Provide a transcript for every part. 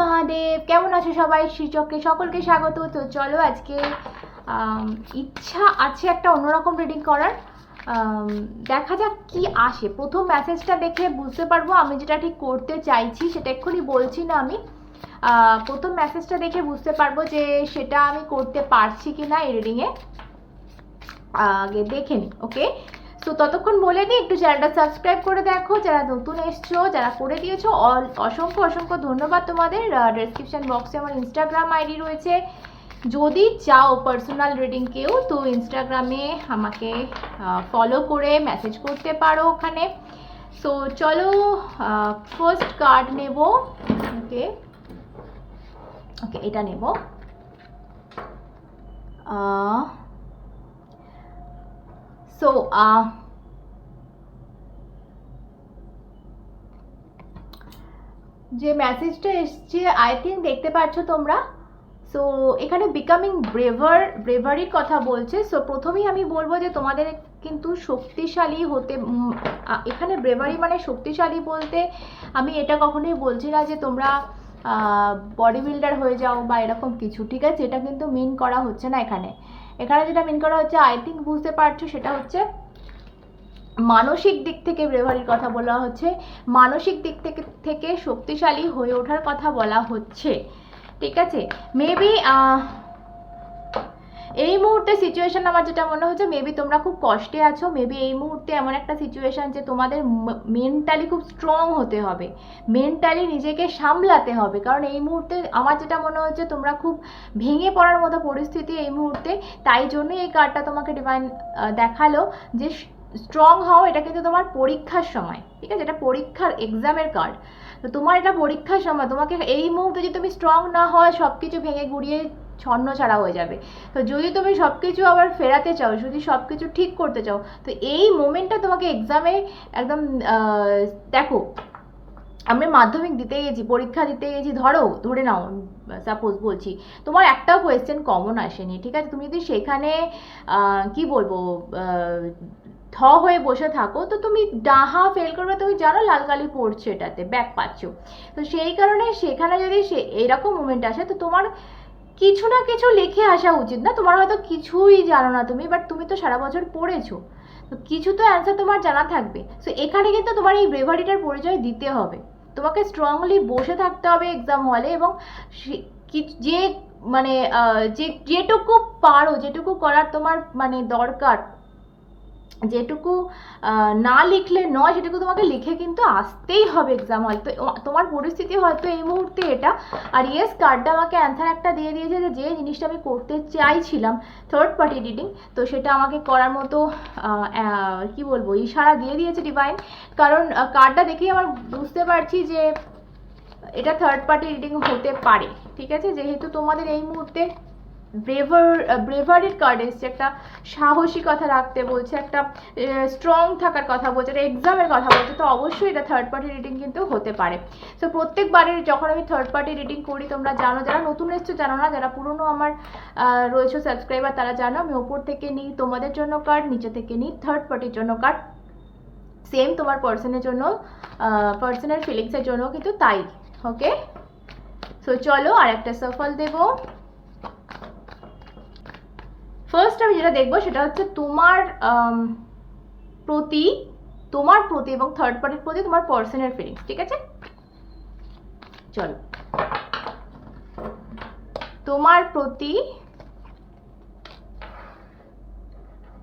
মহাদেব, কেমন আছো সবাই? শ্রীচক্রে সকলকে স্বাগত। তো চলো আজকে ইচ্ছা আছে একটা অন্যরকম রিডিং করার। দেখা যাক কি আসে। প্রথম মেসেজটা দেখে বুঝতে পারব আমি যেটা ঠিক করতে চাইছি, সেটা এক্ষুনি বলছি না আমি। প্রথম মেসেজটা দেখে বুঝতে পারব যে সেটা আমি করতে পারছি কি না এই রিডিংয়ে আগে দেখে নিই ওকে তো ততক্ষণ বলে দিই একটু চ্যানেলটা সাবস্ক্রাইব করে দেখো। যারা নতুন এসছো, যারা করে দিয়েছ অসংখ্য অসংখ্য ধন্যবাদ তোমাদের। ডেসক্রিপশন বক্সে আমার ইনস্টাগ্রাম আইডি রয়েছে। যদি চাও পার্সোনাল রিডিং কেউ, তো ইনস্টাগ্রামে আমাকে ফলো করে মেসেজ করতে পারো ওখানে। সো চলো ফার্স্ট কার্ড নেব। ওকে। ওকে, এটা নেব। সো যে মেসেজটা এসছে আই থিঙ্ক দেখতে পাচ্ছ তোমরা। সো এখানে বিকামিং ব্রেভার ব্রেভারির কথা বলছে। সো প্রথমেই আমি বলব যে তোমাদের কিন্তু শক্তিশালী হতে এখানে ব্রেভারি মানে শক্তিশালী বলতে আমি এটা কখনোই বলছি না যে তোমরা বডি বিল্ডার হয়ে যাও বা এরকম কিছু, ঠিক আছে? এটা কিন্তু মিন করা হচ্ছে না এখানে। এখানে যেটা মিন করা হচ্ছে আই থিঙ্ক বুঝতে পারছ, সেটা হচ্ছে মানসিক দিক থেকে ব্রেভারির কথা বলা হচ্ছে। মানসিক দিক থেকে থেকে শক্তিশালী হয়ে ওঠার কথা বলা হচ্ছে। ঠিক আছে? মেবি এই মুহূর্তে সিচুয়েশন আমার যেটা মনে হচ্ছে মেবি তোমরা খুব কষ্টে আছো মেবি এই মুহূর্তে এমন একটা সিচুয়েশন যে তোমাদের মেন্টালি খুব স্ট্রং হতে হবে। মেন্টালি নিজেকে সামলাতে হবে। কারণ এই মুহূর্তে আমার যেটা মনে হচ্ছে, তোমরা খুব ভেঙে পড়ার মতো পরিস্থিতি এই মুহূর্তে। তাই জন্যই এই কার্ডটা তোমাকে ডিভাইন দেখাল যে স্ট্রং হও, এটা কিন্তু তোমার পরীক্ষার সময়। ঠিক আছে? এটা পরীক্ষার এক্সামের কার্ড তো তোমার এটা পরীক্ষার সময়। তোমাকে এই মুহূর্তে যদি তুমি স্ট্রং না হয় সব কিছু ভেঙে গুড়িয়ে ছন্ন ছাড়া হয়ে যাবে। তো যদি তুমি সব কিছু আবার ফেরাতে চাও, যদি সব কিছু ঠিক করতে চাও, তো এই মোমেন্টটা তোমাকে এক্সামে একদম দেখো, আমি মাধ্যমিক দিতে গেছি, পরীক্ষা দিতে গেছি, ধরো, ধরে নাও সাপোজ বলছি, তোমার একটাও কোয়েশ্চেন কমন আসেনি, ঠিক আছে? তুমি যদি সেখানে কি বলব থ হয়ে বসে থাকো, তো তুমি ডাহা ফেল করবে, তুমি জানো লাল কালি পড়ছে এটাতে, ব্যাক পাচ্ছ। তো সেই কারণে সেখানে যদি সে, এরকম মুমেন্ট আসে, তো তোমার কিছু না কিছু লিখে আসা উচিত না। তোমার হয়তো কিছুই জানো না তুমি বাট তুমি তো সারা বছর পড়েছো। তো কিছু তো অ্যান্সার তোমার জানা থাকবে। সো এখানে কিন্তু তোমার এই ব্রেভারিটার পরিচয় দিতে হবে। তোমাকে স্ট্রংলি বসে থাকতে হবে এক্সাম হলে এবং যে মানে যে, যেটুকু পারো, যেটুকু করার তোমার মানে দরকার যেটুকু না লিখলে নয়, সেটুকু তোমাকে লিখে কিন্তু আসতেই হবে এক্সাম হয়তো তোমার পরিস্থিতি হয়তো এই মুহূর্তে এটা। আর ইয়েস কার্ডটা আমাকে অ্যান্সার একটা দিয়ে দিয়েছে যে যে জিনিসটা আমি করতে চাইছিলাম থার্ড পার্টি রিডিং তো সেটা আমাকে করার মতো কি বলব, ইশারা দিয়ে দিয়েছে ডিভাইন কারণ কার্ডটা দেখেই আমার বুঝতে পারছি যে, এটা থার্ড পার্টি রিডিং হতে পারে। ঠিক আছে? যেহেতু তোমাদের এই মুহূর্তে ব্রেভার ব্রেভারির কার্ড এসছে, একটা সাহসী কথা রাখতে বলছে, একটা স্ট্রং থাকার কথা বলছে, একটা এক্সামের কথা বলছে, তো অবশ্যই এটা থার্ড পার্টি রিডিং কিন্তু হতে পারে। তো প্রত্যেকবারের যখন আমি থার্ড পার্টি রিডিং করি, তোমরা জানো, যারা নতুন এসছো জানো না, যারা পুরনো আমার রয়েছে সাবস্ক্রাইবার তারা জানো আমি ওপর থেকে নিই তোমাদের জন্য কার্ড নিচে থেকে নিই থার্ড পার্টির জন্য কার্ড সেম তোমার পার্সনের জন্য পার্সনের ফিলিংসের জন্য কিন্তু তাই ওকে সো চলো আর একটা সফল দেবো। ফার্স্ট আমি যেটা দেখব সেটা হচ্ছে তোমার প্রতি তোমার প্রতি এবং থার্ড পার্টির প্রতি তোমার পার্সনের ফিলিংস ঠিক আছে? চলো। তোমার প্রতি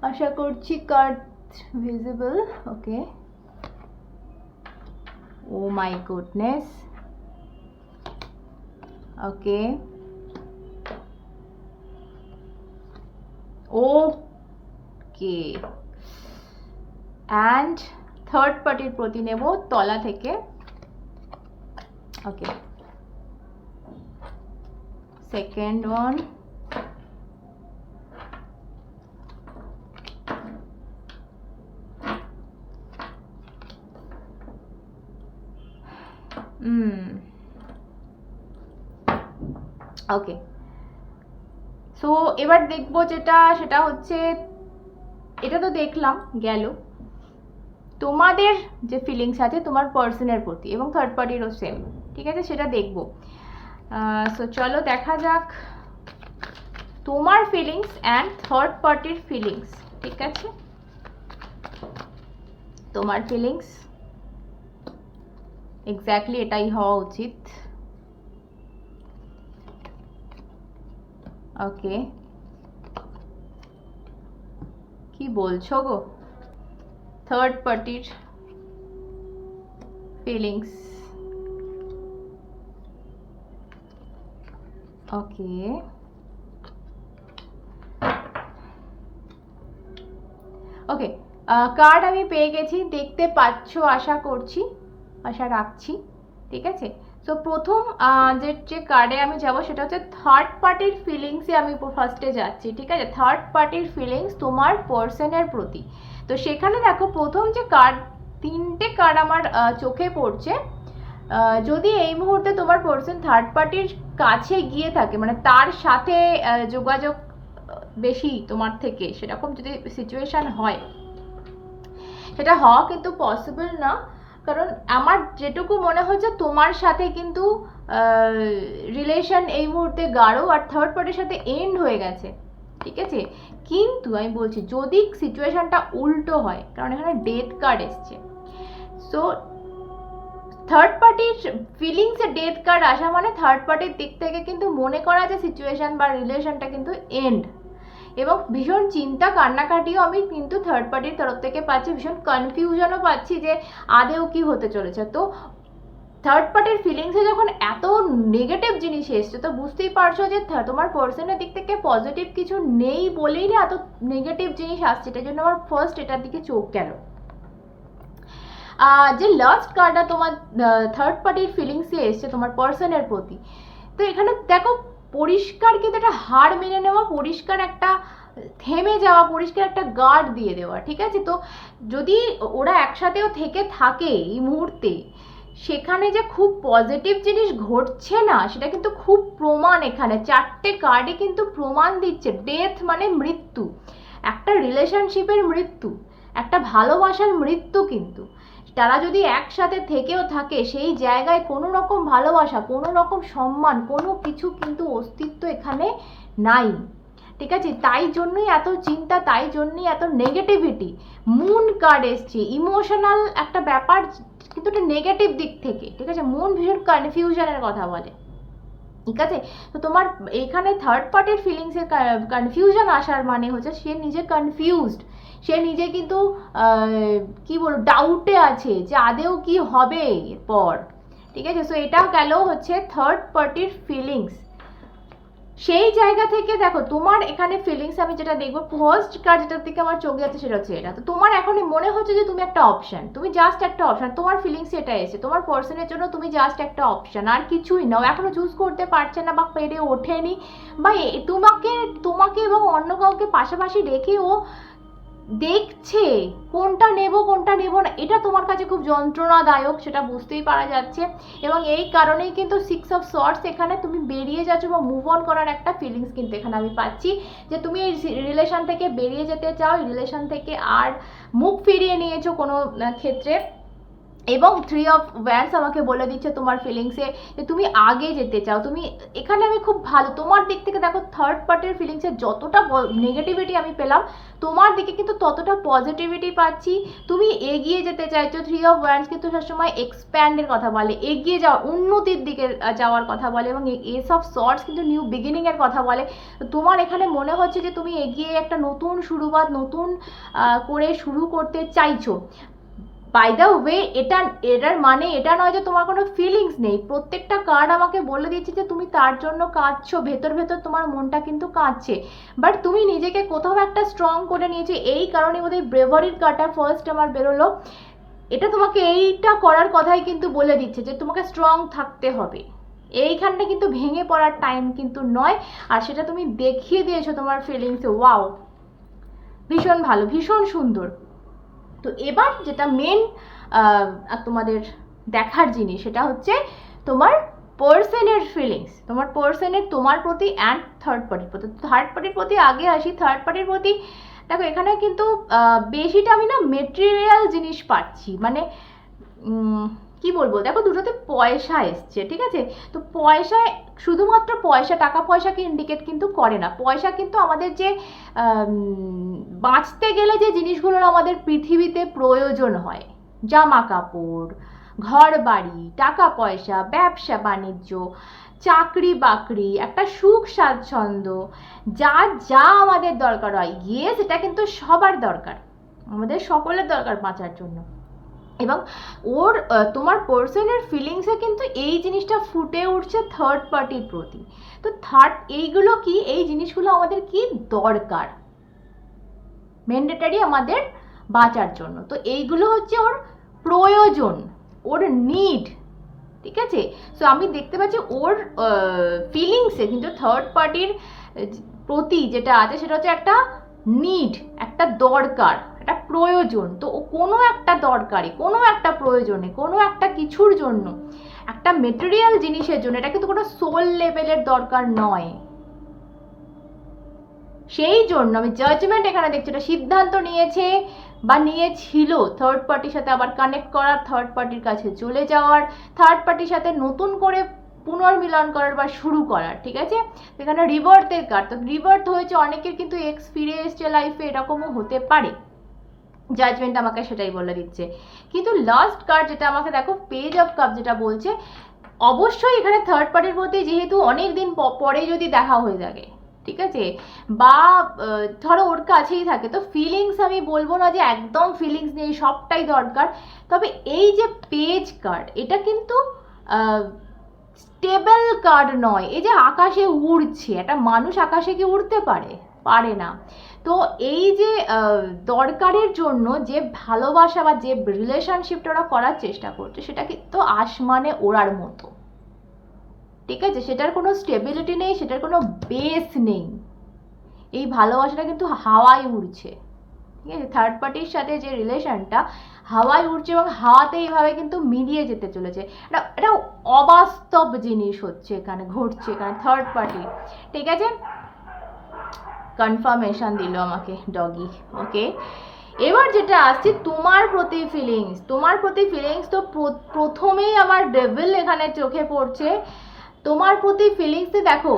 আশা করছি card visible okay oh my goodness okay okay and third পার্টির প্রতি নেব তলা থেকে। Okay second one okay so এবার দেখব যেটা, সেটা হচ্ছে, এটা তো দেখলাম, গেল। তোমাদের যে ফিলিংস আছে, তোমার পার্সনের প্রতি এবং থার্ড পার্টিরও সেম ঠিক আছে? সেটা দেখব। সো চলো দেখা যাক তোমার ফিলিংস অ্যান্ড থার্ড পার্টির ফিলিংস ঠিক আছে? তোমার ফিলিংস এক্স্যাক্টলি এটাই হওয়া উচিত। ওকে। কি বলছো গো? থার্ড পার্টির ফিলিংস ওকে। ওকে কার্ড আমি পেয়ে গেছি, দেখতে পাচ্ছ, আশা করছি, আশা রাখছি, ঠিক আছে? সো প্রথম যে যে কার্ডে আমি যাব সেটা হচ্ছে থার্ড পার্টির ফিলিংসে আমি ফার্স্টে যাচ্ছি, ঠিক আছে? থার্ড পার্টির ফিলিংস তোমার পার্সনের প্রতি। তো সেখানে দেখো, প্রথম যে কার্ড তিনটে কার্ড আমার চোখে পড়ছে যদি এই মুহূর্তে তোমার পার্সন থার্ড পার্টির কাছে গিয়ে থাকে মানে তার সাথে যোগাযোগ বেশি তোমার থেকে, সেরকম যদি সিচুয়েশন হয়, সেটা হওয়া কিন্তু পসিবল না। কারণ আমার যেটুকু মনে হচ্ছে তোমার সাথে কিন্তু রিলেশন এই মুহূর্তে গাঢ় আর থার্ড পার্টির সাথে এন্ড হয়ে গেছে, ঠিক আছে? কিন্তু আমি বলছি, যদি সিচুয়েশনটা উল্টো হয়, কারণ এখানে ডেথ কার্ড এসছে সো থার্ড পার্টির ফিলিংসে ডেথ কার্ড আসা মানে থার্ড পার্টির দিক থেকে কিন্তু মনে করা যে সিচুয়েশন বা রিলেশনটা কিন্তু এন্ড এবং ভীষণ চিন্তা কান্নাকাটিও আমি কিন্তু থার্ড পার্টির তরফ থেকে পাচ্ছি, ভীষণ কনফিউশনও পাচ্ছি যে আদেও কি হতে চলেছে। তো থার্ড পার্টির ফিলিংসে যখন এত নেগেটিভ জিনিস এসছে, তো বুঝতেই পারছ যে তোমার পার্সনের দিক থেকে পজিটিভ কিছু নেই বলেই না এত নেগেটিভ জিনিস আসছে, এটার জন্য আমার ফার্স্ট এটার দিকে চোখ গেল। যে লাস্ট কার্ডটা তোমার থার্ড পার্টির ফিলিংসে এসছে তোমার পার্সনের প্রতি। তো এখানে দেখো পরিষ্কার কিন্তু একটা হার মেনে নেওয়া, পরিষ্কার একটা থেমে যাওয়া, পরিষ্কার একটা গার্ড দিয়ে দেওয়া, ঠিক আছে? তো যদি ওরা একসাথেও থেকে থাকে এই মুহূর্তে, সেখানে যে খুব পজিটিভ জিনিস ঘটছে না, সেটা কিন্তু খুব প্রমাণ এখানে। চারটে কার্ডে কিন্তু প্রমাণ দিচ্ছে। ডেথ মানে মৃত্যু। একটা রিলেশনশিপের মৃত্যু। একটা ভালোবাসার মৃত্যু কিন্তু। তারা যদি একসাথে থেকেও থাকে, সেই জায়গায় কোনো রকম ভালোবাসা, কোনো রকম সম্মান, কোনো কিছু কিন্তু অস্তিত্ব এখানে নাই। ঠিক আছে? তাই জন্যই এত চিন্তা, তাই জন্যই এত নেগেটিভিটি মুন কার্ড এসছে? ইমোশনাল একটা ব্যাপার, কিন্তু একটা নেগেটিভ দিক থেকে। ঠিক আছে? মন ভীষণ কনফিউশনের কথা বলে। ঠিক আছে? তো তোমার এখানে থার্ড পার্টির ফিলিংসের কনফিউশন আসার মানে হচ্ছে সে নিজে কনফিউজড সে নিজে কিন্তু কি বলব ডাউটে আছে যে আদেও কি হবে এরপর। ঠিক আছে? সো এটা গেল হচ্ছে থার্ড পার্টির ফিলিংস সেই জায়গা থেকে দেখো, তোমার এখানে ফিলিংস আমি যেটা দেখব ফার্স্ট কার্ড যেটার দিকে আমার চোখ যাচ্ছে সেটা হচ্ছে এটা। তো তোমার এখনই মনে হচ্ছে যে তুমি একটা অপশন তুমি জাস্ট একটা অপশন তোমার ফিলিংস এটা এসে তোমার পার্সনের জন্য তুমি জাস্ট একটা অপশন আর কিছুই নাও এখনও চুজ করতে পারছে না বা পেরে ওঠেনি। বা তোমাকে তোমাকে এবং অন্য কাউকে পাশাপাশি রেখেও দেখছে, কোনটা নেব কোনটা নেব না, এটা তোমার কাছে খুব যন্ত্রণাদায়ক, সেটা বুঝতেই পারা যাচ্ছে। এবং এই কারণেই কিন্তু সিক্স অফ শর্টস এখানে তুমি বেরিয়ে যাচ্ছ বা মুভ অন করার একটা ফিলিংস কিন্তু এখানে আমি পাচ্ছি, যে তুমি এই রিলেশান থেকে বেরিয়ে যেতে চাও রিলেশন থেকে আর মুখ ফিরিয়ে নিয়েছো কোনো ক্ষেত্রে। এবং থ্রি অফ ওয়ান্স আমাকে বলে দিচ্ছে তোমার ফিলিংসে যে তুমি আগে যেতে চাও। তুমি, এখানে আমি খুব ভালো, তোমার দিক থেকে দেখো থার্ড পার্টির ফিলিংসে যতটা নেগেটিভিটি আমি পেলাম, তোমার দিকে কিন্তু ততটা পজিটিভিটি পাচ্ছি। তুমি এগিয়ে যেতে চাইছো থ্রি অফ ওয়ান্স কিন্তু সবসময় এক্সপ্যান্ডের কথা বলে, এগিয়ে যাওয়া, উন্নতির দিকে যাওয়ার কথা বলে এবং এস অফ শর্টস কিন্তু নিউ বিগিনিংয়ের কথা বলে। তোমার এখানে মনে হচ্ছে যে তুমি এগিয়ে একটা নতুন শুরুবাত, নতুন করে শুরু করতে চাইছো। বাই দ্য ওয়ে এটা, এটার মানে এটা নয় যে তোমার কোনো ফিলিংস নেই। প্রত্যেকটা কার্ড আমাকে বলে দিচ্ছে যে তুমি তার জন্য কাঁদছো, ভেতর ভেতর তোমার মনটা কিন্তু কাঁদছে। বাট তুমি নিজেকে কোথাও একটা স্ট্রং করে নিয়েছো, এই কারণে বোধহয় ব্রেভারির কার্ডটা ফার্স্ট আমার বেরোলো। এটা তোমাকে এইটা করার কথাই কিন্তু বলে দিচ্ছে যে তোমাকে স্ট্রং থাকতে হবে। এইখানটা কিন্তু ভেঙে পড়ার টাইম কিন্তু নয়। আর সেটা তুমি দেখিয়ে দিয়েছ তোমার ফিলিংসে ওয়াও ভীষণ ভালো, ভীষণ সুন্দর। তো এবার যেটা মেন তোমাদের দেখার জিনিস সেটা হচ্ছে তোমার পার্সনের ফিলিংস তোমার পার্সনের তোমার প্রতি অ্যান্ড থার্ড পার্টির প্রতি। থার্ড পার্টির প্রতি আগে আসি থার্ড পার্টির প্রতি, দেখো এখানে কিন্তু বেশিটা আমি না মেটেরিয়াল জিনিস পাচ্ছি। মানে কি বলব? দেখো দুটোতে পয়সা এসছে, ঠিক আছে? তো পয়সায় শুধুমাত্র পয়সা, টাকা পয়সাকে ইন্ডিকেট কিন্তু করে না। পয়সা কিন্তু আমাদের যে বাঁচতে গেলে যে জিনিসগুলোর আমাদের পৃথিবীতে প্রয়োজন হয় জামা কাপড় ঘর বাড়ি টাকা পয়সা, ব্যবসা, বাণিজ্য, চাকরি বাকরি, একটা সুখ স্বাচ্ছন্দ্য, যা যা আমাদের দরকার হয়। ইয়েস এটা কিন্তু সবার দরকার। আমাদের সকলের দরকার বাঁচার জন্য। এবং ওর তোমার পার্সনের ফিলিংসে কিন্তু এই জিনিসটা ফুটে উঠছে থার্ড পার্টির প্রতি। তো থার্ড এইগুলো কি? এই জিনিসগুলো আমাদের কি দরকার? ম্যান্ডেটারি আমাদের বাঁচার জন্য। তো এইগুলো হচ্ছে ওর প্রয়োজন, ওর নিড ঠিক আছে? সো আমি দেখতে পাচ্ছি ওর ফিলিংসে কিন্তু থার্ড পার্টির প্রতি যেটা আছে সেটা হচ্ছে একটা নিড একটা দরকার। একটা প্রয়োজন। তো কোনো একটা দরকারি কোনো একটা প্রয়োজনে, কোনো একটা কিছুর জন্য, একটা মেটেরিয়াল জিনিসের জন্য, এটা কিন্তু কোনো সোল লেভেলের দরকার নয়। সেই জন্য আমি জাজমেন্ট এখানে দেখছি, এটা সিদ্ধান্ত নিয়েছে বা নিয়েছিল। থার্ড পার্টির সাথে আবার কানেক্ট করার থার্ড পার্টির কাছে চলে যাওয়ার থার্ড পার্টির সাথে নতুন করে পুনর্মিলন করার বা শুরু করার, ঠিক আছে? এখানে রিবার্থের কার্ড তো রিবার্থ হয়েছে, অনেকের কিন্তু এক্স ফিরে এসছে লাইফে এরকমও হতে পারে। জাজমেন্ট আমাকে সেটাই বলে দিচ্ছে। কিন্তু লাস্ট কার্ড যেটা আমাকে দেখো পেজ অফ কাপ যেটা বলছে, অবশ্যই এখানে থার্ড পার্টির মধ্যে যেহেতু অনেক দিন পরে যদি দেখা হয়ে থাকে, ঠিক আছে? বা ধরো ওর কাছেই থাকে, তো ফিলিংস আমি বলব না যে একদম ফিলিংস নেই, সবটাই দরকার। তবে এই যে পেজ কার্ড এটা কিন্তু স্টেবল কার্ড নয়। এই যে আকাশে উড়ছে, একটা মানুষ আকাশে কি উড়তে পারে? পারে না। তো এই যে দরকারের জন্য যে ভালোবাসা বা যে রিলেশনশিপটা ওরা করার চেষ্টা করছে সেটা কিন্তু আসমানে ওড়ার মতো। ঠিক আছে? সেটার কোনো স্টেবিলিটি নেই, সেটার কোনো বেস নেই। এই ভালোবাসাটা কিন্তু হাওয়ায় উড়ছে। ঠিক আছে? থার্ড পার্টির সাথে যে রিলেশনটা হাওয়ায় উড়ছে এবং হাওয়াতে এইভাবে কিন্তু মিলিয়ে যেতে চলেছে। এটা এটা অবাস্তব জিনিস হচ্ছে এখানে, ঘটছে এখানে থার্ড পার্টি ঠিক আছে? কনফার্মেশন দিল আমাকে ডগি ওকে এবার যেটা আসছে, তোমার প্রতি ফিলিংস তোমার প্রতি ফিলিংস তো প্রথমেই আমার ডেভিল এখানে চোখে পড়ছে। তোমার প্রতি ফিলিংসে দেখো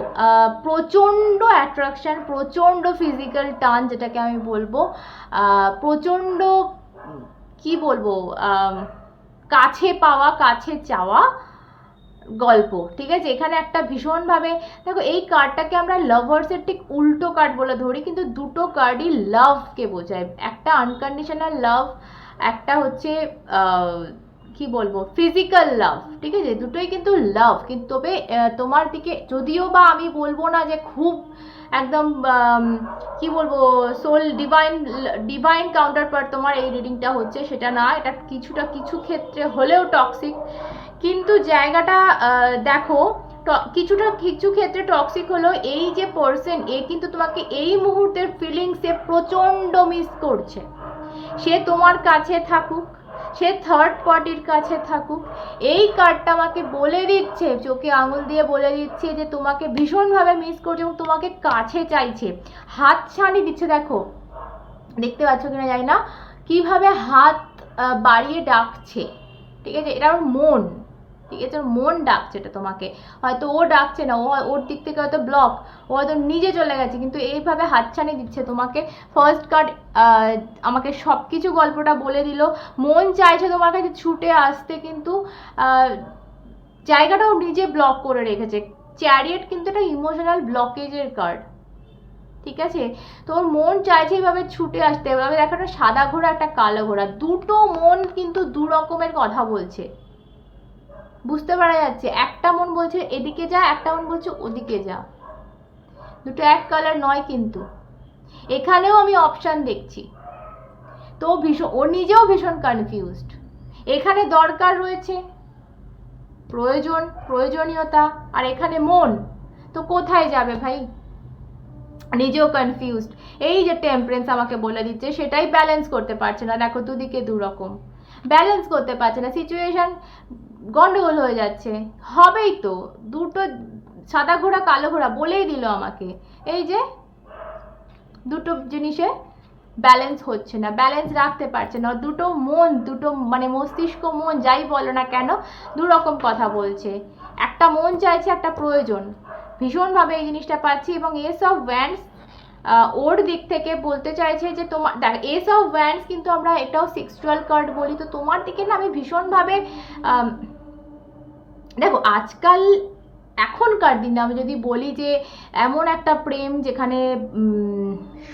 প্রচণ্ড অ্যাট্রাকশন প্রচণ্ড ফিজিক্যাল টান যেটাকে আমি বলব প্রচণ্ড কি বলব কাছে পাওয়া, কাছে চাওয়া গল্প, ঠিক আছে? এখানে একটা ভীষণভাবে, দেখো, এই কার্ডটাকে আমরা লাভার্সের ঠিক উল্টো কার্ড বলে ধরি, কিন্তু দুটো কার্ডই লাভকে বোঝায়। একটা আনকন্ডিশনাল লাভ একটা হচ্ছে কি বলব ফিজিক্যাল লাভ ঠিক আছে? দুটোই কিন্তু লাভ কিন্তু তবে তোমার দিকে, যদিও বা আমি বলব না যে খুব একদম কি বলব soul divine divine counter part তোমার এই রিডিংটা হচ্ছে, সেটা না, এটা কিছুটা কিছু ক্ষেত্রে হলেও টক্সিক কিন্তু জায়গাটা দেখো কিছুটা কিছু ক্ষেত্রে টক্সিক হলো এই যে পার্সন এ কিন্তু তোমাকে এই মুহূর্তের ফিলিংসে প্রচণ্ড মিস করছে। সে তোমার কাছে থাকুক সে থার্ড পার্টির কাছে থাকুক। এই কার্ডটা আমাকে বলে দিচ্ছে, চোখে আঙুল দিয়ে বলে দিচ্ছে যে তোমাকে ভীষণভাবে মিস করছে এবং তোমাকে কাছে চাইছে। হাত ছানি দিচ্ছে, দেখো। দেখতে পাচ্ছ কিনা জানি না। কীভাবে হাত বাড়িয়ে ডাকছে। ঠিক আছে? এটা আমার মন। আছে? ওর মন ডাকছে এটা তোমাকে। হয়তো ও ডাকছে না, ও ওর দিক থেকে হয়তো ব্লক ও হয়তো নিজে চলে গেছে, কিন্তু এইভাবে হাতছানি দিচ্ছে তোমাকে। ফার্স্ট কার্ড আমাকে সব কিছু গল্পটা বলে দিল। মন চাইছে তোমার কাছে ছুটে আসতে, কিন্তু জায়গাটাও নিজে ব্লক করে রেখেছে। চ্যারিয়েট কিন্তু একটা ইমোশনাল ব্লকেজের কার্ড ঠিক আছে? তোর মন চাইছে এইভাবে ছুটে আসতে, এভাবে দেখো একটা সাদা ঘোড়া একটা কালো ঘোড়া। দুটো মন কিন্তু দু রকমের কথা বলছে। বুঝতে পারা যাচ্ছে। একটা মন বলছে এদিকে যা, একটা মন বলছে ওদিকে যা। দুটো এক কালার নয় কিন্তু। এখানেও আমি অপশান দেখছি। তো ভীষণ, ও নিজেও ভীষণ কনফিউজড এখানে দরকার রয়েছে প্রয়োজন, প্রয়োজনীয়তা, আর এখানে মন। তো কোথায় যাবে ভাই? নিজেও কনফিউজড এই যে টেম্পারেন্স আমাকে বলে দিচ্ছে, সেটাই ব্যালেন্স করতে পারছে না। দেখো দুদিকে দু রকম ব্যালেন্স করতে পারছে না। সিচুয়েশন গন্ডগোল হয়ে যাচ্ছে। হবেই তো। দুটো সাদা ঘোড়া, কালো ঘোড়া বলেই দিল আমাকে। এই যে, দুটো জিনিসে ব্যালেন্স হচ্ছে না ব্যালেন্স রাখতে পারছে না। দুটো মন, দুটো মানে মস্তিষ্ক মন, যাই বলো না কেন দু রকম কথা বলছে। একটা মন চাইছে, একটা প্রয়োজন। ভীষণভাবে এই জিনিসটা পাচ্ছি এবং এস অফ ভ্যান্স ওর দিক থেকে বলতে চাইছে যে তোমার দেখ এস অফ ভ্যান্স কিন্তু আমরা এটাও সেক্সুয়াল কার্ড বলি, তো তোমার দিকে না আমি ভীষণভাবে দেখো, আজকাল এখনকার দিনে আমি যদি বলি যে এমন একটা প্রেম যেখানে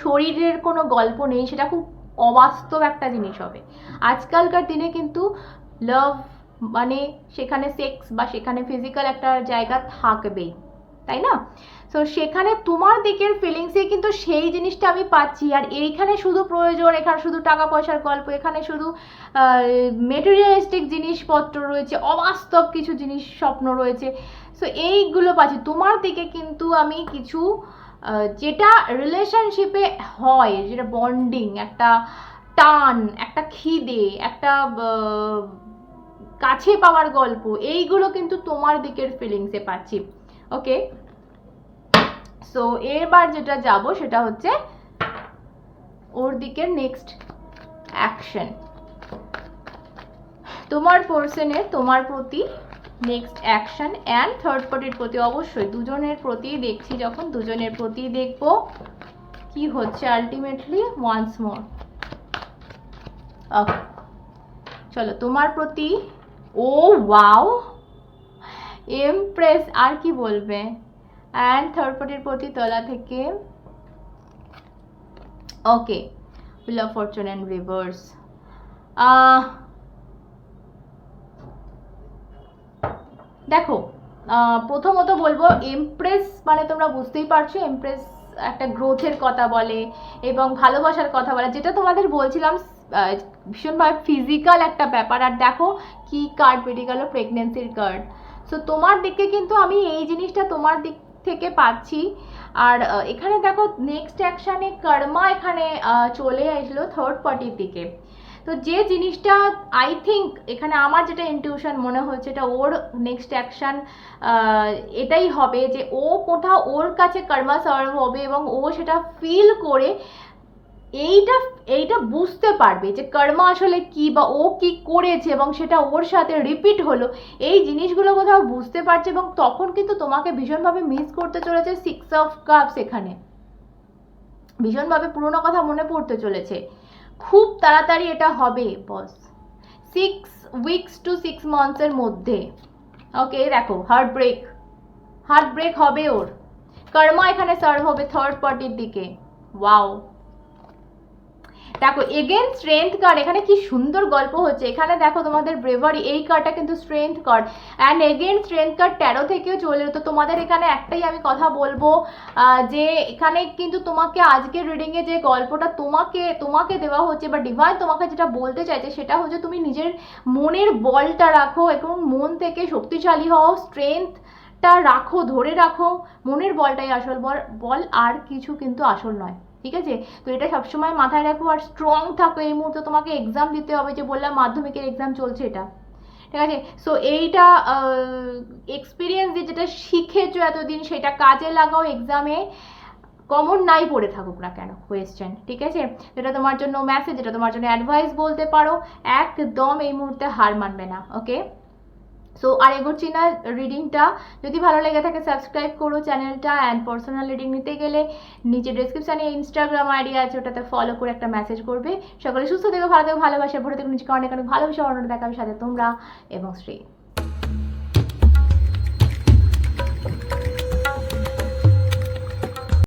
শরীরের কোনো গল্প নেই, সেটা খুব অবাস্তব একটা জিনিস হবে। আজকালকার দিনে কিন্তু লাভ মানে সেখানে সেক্স বা সেখানে ফিজিক্যাল একটা জায়গা থাকবেই। তাই না? তো সেখানে তোমার দিকের ফিলিংসে কিন্তু সেই জিনিসটা আমি পাচ্ছি। আর এইখানে শুধু প্রয়োজন, এখানে শুধু টাকা পয়সার গল্প, এখানে শুধু মেটেরিয়ালিস্টিক জিনিসপত্র রয়েছে, অবাস্তব কিছু জিনিস স্বপ্ন রয়েছে। সো এইগুলো পাচ্ছি। তোমার দিকে কিন্তু আমি কিছু যেটা রিলেশনশিপে হয়, যেটা বন্ডিং একটা টান, একটা খিদে, একটা কাছে পাওয়ার গল্প, এইগুলো কিন্তু তোমার দিকের ফিলিংসে পাচ্ছি। ওকে সো এবার যেটা যাব সেটা হচ্ছে ওর দিকের নেক্সট অ্যাকশন তোমার পার্সনের তোমার প্রতি নেক্সট অ্যাকশন অ্যান্ড থার্ড পার্টির প্রতি অবশ্যই দুজনের প্রতি দেখছি যখন, দুজনের প্রতি দেখব কি হচ্ছে আলটিমেটলি ওয়ান্স মোর চলো, তোমার প্রতি, ও ওয়াও এমপ্রেস আর কি বলবে? অ্যান্ড থার্ড পার্টির প্রতি তলা থেকে okay wheel of fortune and reverse দেখো প্রথমত বলব এমপ্রেস মানে তোমরা বুঝতেই পারছ এমপ্রেস একটা গ্রোথের কথা বলে এবং ভালোবাসার কথা বলে। যেটা তোমাদের বলছিলাম ভীষণভাবে ফিজিক্যাল একটা ব্যাপার। আর দেখো, কি কার্ড বেরিয়ে গেল প্রেগনেন্সির কার্ড সো তোমার দিকে কিন্তু আমি এই জিনিসটা তোমার দিক থেকে পাচ্ছি। আর এখানে দেখো নেক্সট অ্যাকশানে কর্মা এখানে চলে আসলো থার্ড পার্টির দিকে। তো যে জিনিসটা আই থিঙ্ক এখানে আমার যেটা ইনটিউশন মনে হচ্ছে এটা ওর নেক্সট অ্যাকশান এটাই হবে যে ও কোথাও ওর কাছে কর্মা সার্ভ হবে এবং ও সেটা ফিল করে এইটা এইটা বুঝতে পারবে যে কর্মা আসলে কি বা ও কি করেছে এবং সেটা ওর সাথে রিপিট হলো। এই জিনিসগুলো কোথাও বুঝতে পারছে এবং তখন কিন্তু তোমাকে ভীষণভাবে মিস করতে চলেছে সিক্স অফ কাপস এখানে। ভীষণভাবে পুরোনো কথা মনে পড়তে চলেছে। খুব তাড়াতাড়ি এটা হবে boss six weeks to six মান্থসের মধ্যে। ওকে দেখো হার্ট ব্রেক হার্ট ব্রেক হবে ওর। কর্মা এখানে সার্ভ হবে থার্ড পার্টির দিকে। ওয়াও দেখো এগেন স্ট্রেংথ কার্ড এখানে কি সুন্দর গল্প হচ্ছে। এখানে দেখো তোমাদের ব্রেভারি এই কার্ডটা কিন্তু strength card and again strength card তেরো থেকেও চলে তো তোমাদের এখানে একটাই আমি কথা বলব যে এখানে কিন্তু তোমাকে আজকের রিডিংয়ে যে গল্পটা তোমাকে তোমাকে দেওয়া হচ্ছে বা ডিভাইন তোমাকে যেটা বলতে চাইছে, সেটা হচ্ছে তুমি নিজের মনের বলটা রাখো এবং মন থেকে শক্তিশালী হও স্ট্রেংথটা রাখো, ধরে রাখো। মনের বলটাই আসল বল আর কিছু কিন্তু আসল নয়। ঠিক আছে? তো এটা সবসময় মাথায় রাখো আর স্ট্রং থাকো। এই মুহূর্তে তোমাকে এক্সাম দিতে হবে, যে বললাম মাধ্যমিকের এক্সাম চলছে এটা। ঠিক আছে? সো এইটা এক্সপিরিয়েন্স দিয়ে যেটা শিখেছো এতদিন সেটা কাজে লাগাও এক্সামে কমন নাই পড়ে থাকুক না কেন কোয়েশ্চেন ঠিক আছে? যেটা তোমার জন্য মেসেজ যেটা তোমার জন্য অ্যাডভাইস বলতে পারো। একদম এই মুহূর্তে হার মানবে না ওকে সো আর এগোচ্ছি না রিডিংটা যদি ভালো লেগে থাকে সাবস্ক্রাইব করো চ্যানেলটা অ্যান্ড পার্সোনাল রিডিং নিতে গেলে নিচে ডিসক্রিপশানে ইনস্টাগ্রাম আইডি আছে, ওটাতে ফলো করে একটা মেসেজ করবে। সকলে সুস্থ থেকো, ভালো থেকো, ভালোবাসে, ভরে থেকো, নিজেকে অনেক অনেক ভালোবাসা অন্য দেখাবে সাথে তোমরা এবং শ্রী।